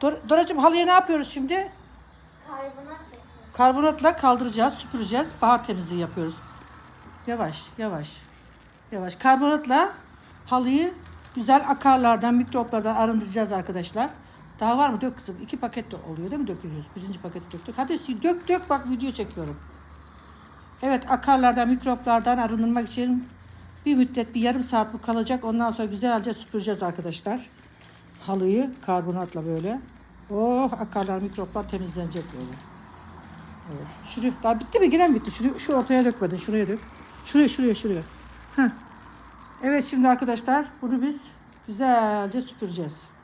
Dor Doracığım halıya ne yapıyoruz şimdi? Karbonat. Karbonatla kaldıracağız, süpüreceğiz. Bahar temizliği yapıyoruz. Yavaş, yavaş. Yavaş. Karbonatla halıyı güzel akarlardan, mikroplardan arındıracağız arkadaşlar. Daha var mı? Dök kızım. İki paket de oluyor değil mi? Dökülüyoruz. Birinci paket döktük. Hadi dök dök bak video çekiyorum. Evet akarlardan, mikroplardan arındırmak için bir müddet bir yarım saat bu kalacak. Ondan sonra güzelce süpüreceğiz arkadaşlar. Halıyı karbonatla böyle. Oh akarlar, mikroplar temizlenecek böyle. Evet. Şuraya, daha bitti mi? Gene mi bitti? Şuraya, şu ortaya dökmedin. Şuraya dök. Şuraya, şuraya, şuraya. Heh. Evet şimdi arkadaşlar bunu biz güzelce süpüreceğiz.